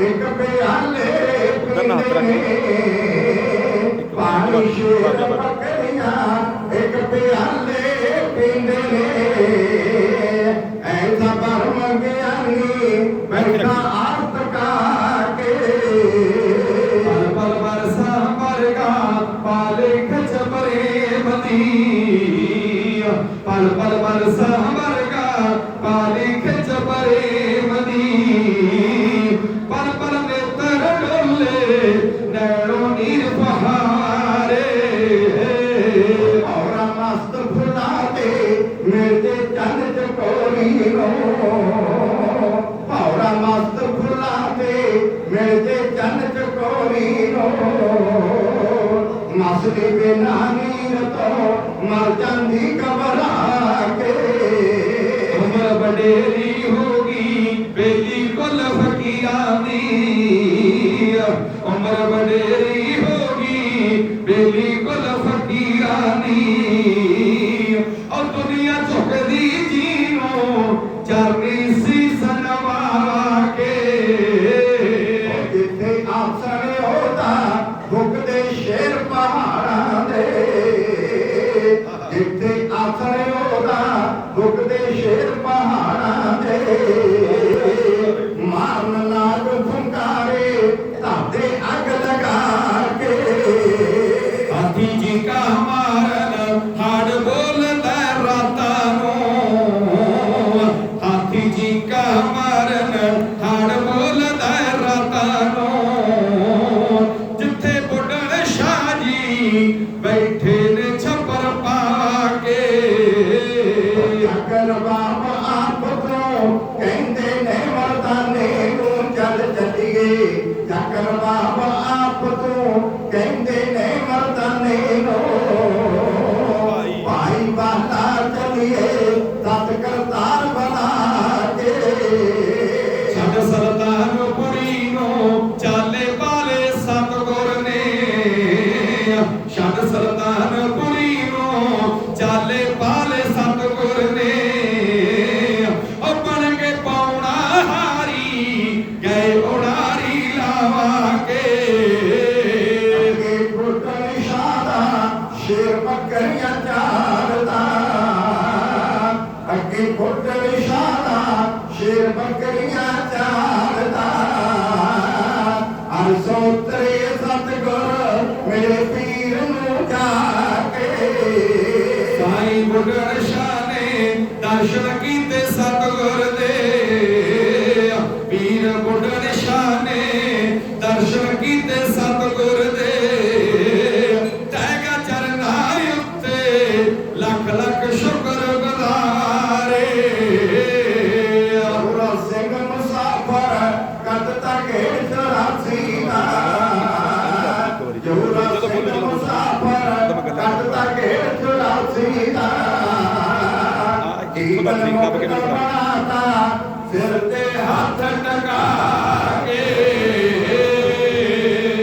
ਇੱਕ ਪਿਆਲੇ ਪੀਂਦੇ ਨੇ ਪਾਣੀ ਸ਼ੇਰ ਪੱਕੀਆਂ ਇੱਕ ਪਿਆਲੇ ਪੀਂਦੇ ਨੇ ਐਸਾ ਭਰਮ ਗਿਆਨੀ ਬੈਠਾ ਆਰਤ ਕਾ ਕੇ। ਪਲ ਪਲ ਬਰਸਾ ਪਰਗਾ ਪਾਲੇ ਖਚ ਪਰੇ ਬਤੀ ਪਲ ਪਲ ਬਰਸਾ ਪਰਗਾ ਪਾਲੇ ਖਚ ਪਰੇ ਡੋਲੇ ਨੈਣੋ ਨੀਰ ਪਹਾਰੇ ਔਰਾ ਮਸਤ ਫੁੱਲਾਂ ਤੇ ਮਿਲਦੇ ਚੰਨ ਚਕੋਰੀ ਨੋ ਔਰਾ ਮਸਤ ਫੁੱਲਾਂ ਤੇ ਮਿਲਦੇ ਚੰਨ ਚਕੋਰੀ ਨੋ ਮਸਦੀ ਬਿਨਾ ਨੀਰ ਤੋਂ ਮਰ ਉਮਰ ਬਡੇਰੀ ਹੋਗੀ ਬੇਲੀ ਕੁਲ ਫਕੀਰਾਂ ਦੀ ਦੁਨੀਆ ਝੁਕਦੀ ਜੀਨੋ ਚਰਨੀ ਸੀ ਸਨਵਾ ਕੇ। ਜਿੱਥੇ ਆਸਣ ਹੋਦਾ ਭੁੱਖਦੇ ਸ਼ੇਰ ਪਹਾੜਾਂ ਦੇ। ਜਿੱਥੇ ਆਸਣ ਹਾਥੀ ਜੀ ਮਾਰਨ ਹਾੜ ਬੋਲਦਾ ਰਾਤਾਂ ਨੂੰ। ਜਿੱਥੇ ਬੁੱਢਣ ਸ਼ਾਹ ਜੀ ਬੈਠੇ ਨੇ ਅੱਗੇ ਬੁੱਢਣ ਸ਼ਾਦਾ ਸ਼ੇਰ ਬੱਕਰੀਆਂ ਚਾਰਦਾ ਅਰ ਸੋਤਰੇ ਸਤਗੁਰ ਮੇਰੇ ਪੀਰ ਨੂੰ ਜਾ ਕੇ ਸਾਈ ਬੁੱਢਣ ਨੇ ਦਰਸ਼ਨ ਕੀਤੇ ਸਤਗੁਰ ਦੇ। ਉਹਦਾ ਤਰੀਕਾ ਕਿਵੇਂ ਬਣਾਤਾ। ਸਿਰ ਤੇ ਹੱਥ ਟਕਾ ਕੇ।